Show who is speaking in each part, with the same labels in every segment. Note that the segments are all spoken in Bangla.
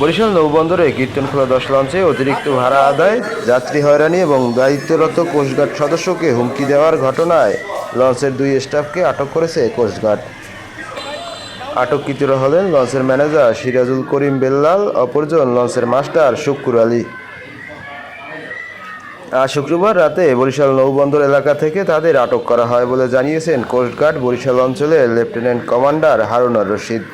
Speaker 1: বরিশাল নৌবন্দরে কীর্তনখোলা দশ লঞ্চে অতিরিক্ত ভাড়া আদায়, যাত্রী হয়রানি এবং দায়িত্বরত কোস্টগার্ড সদস্যকে হুমকি দেওয়ার ঘটনায় লঞ্চের দুই স্টাফকে আটক করেছে কোস্টগার্ড। আটককৃতরা হলেন লঞ্চের ম্যানেজার সিরাজুল করিম বেল্লাল, অপরজন লঞ্চের মাস্টার শুক্কুর আলী। আজ শুক্রবার রাতে বরিশাল নৌবন্দর এলাকা থেকে তাদের আটক করা হয় বলে জানিয়েছেন কোস্টগার্ড বরিশাল অঞ্চলের lieutenant commander Harunar Rashid.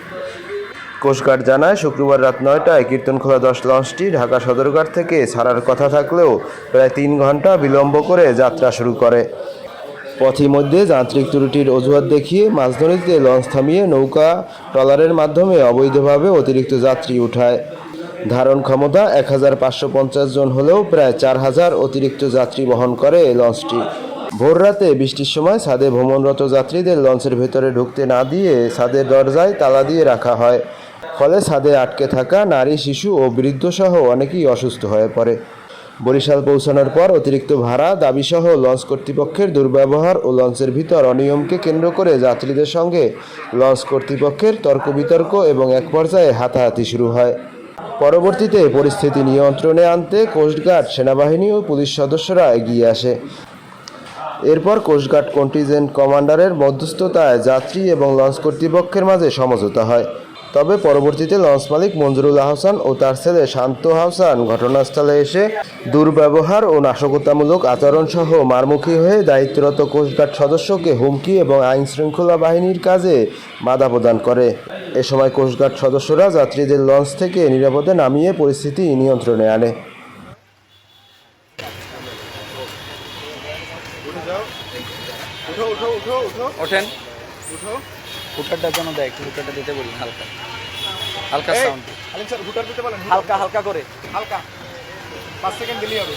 Speaker 1: Coastguard জানায়, শুক্রবার রাত নয়টায় কীর্তনখোলা দশ লঞ্চটি ঢাকা সদরঘাট থেকে ছাড়ার কথা থাকলেও প্রায় তিন ঘণ্টা বিলম্ব করে যাত্রা শুরু করে। পথিমধ্যে যান্ত্রিক ত্রুটির অজুহাত দেখিয়ে মাছধরিতে লঞ্চ থামিয়ে নৌকা ট্রলারের মাধ্যমে অবৈধভাবে অতিরিক্ত যাত্রী উঠায়। ধারণ ক্ষমতা এক হাজার পাঁচশো পঞ্চাশ জন হলেও প্রায় চার হাজার অতিরিক্ত যাত্রী বহন করে লঞ্চটি। ভোর রাতে বৃষ্টির সময় ছাদে ভ্রমণরত যাত্রীদের লঞ্চের ভেতরে ঢুকতে না দিয়ে ছাদের দরজায় তালা দিয়ে রাখা হয়। ফলে ছাদে আটকে থাকা নারী, শিশু ও বৃদ্ধ সহ অনেকেই অসুস্থ হয়ে পড়ে। বরিশাল পৌঁছানোর পর অতিরিক্ত ভাড়া, দাবিসহ লঞ্চ কর্তৃপক্ষের দুর্ব্যবহার ও লঞ্চের ভিতর অনিয়মকে কেন্দ্র করে যাত্রীদের সঙ্গে লঞ্চ কর্তৃপক্ষের তর্ক বিতর্ক এবং এক পর্যায়ে হাতাহাতি শুরু হয়। পরবর্তীতে পরিস্থিতি নিয়ন্ত্রণে আনতে কোস্টগার্ড সেনাবাহিনী ও পুলিশ সদস্যরা এগিয়ে আসে। এরপর কোস্টগার্ড কন্টিজেন্ট কমান্ডারের মধ্যস্থতায় যাত্রী এবং লঞ্চ কর্তৃপক্ষের মাঝে সমঝোতা হয়। তবে পরবর্তীতে লঞ্চ মালিক মঞ্জুরুল আহসান ও তার ছেলে শান্ত আহসান ঘটনাস্থলে এসে দুর্ব্যবহার ও নাশকতামূলক আচরণ সহ মারমুখী হয়ে দায়িত্বরত কোস্টগার্ড সদস্যকে হুমকি এবং আইন শৃঙ্খলা বাহিনীর কাজে বাধা প্রদান করে। এ সময় কোস্টগার্ড সদস্যরা যাত্রীদের লঞ্চ থেকে নিরাপদে নামিয়ে পরিস্থিতি নিয়ন্ত্রণে আনে।
Speaker 2: ওঠেন। ফুটারটা যেন দেয় একটু হুটারটা দিতে বলি হালকা। হালকা সাউন্ড হালকা হালকা করে।
Speaker 3: হালকা। পাঁচ সেকেন্ড দিলেই হবে।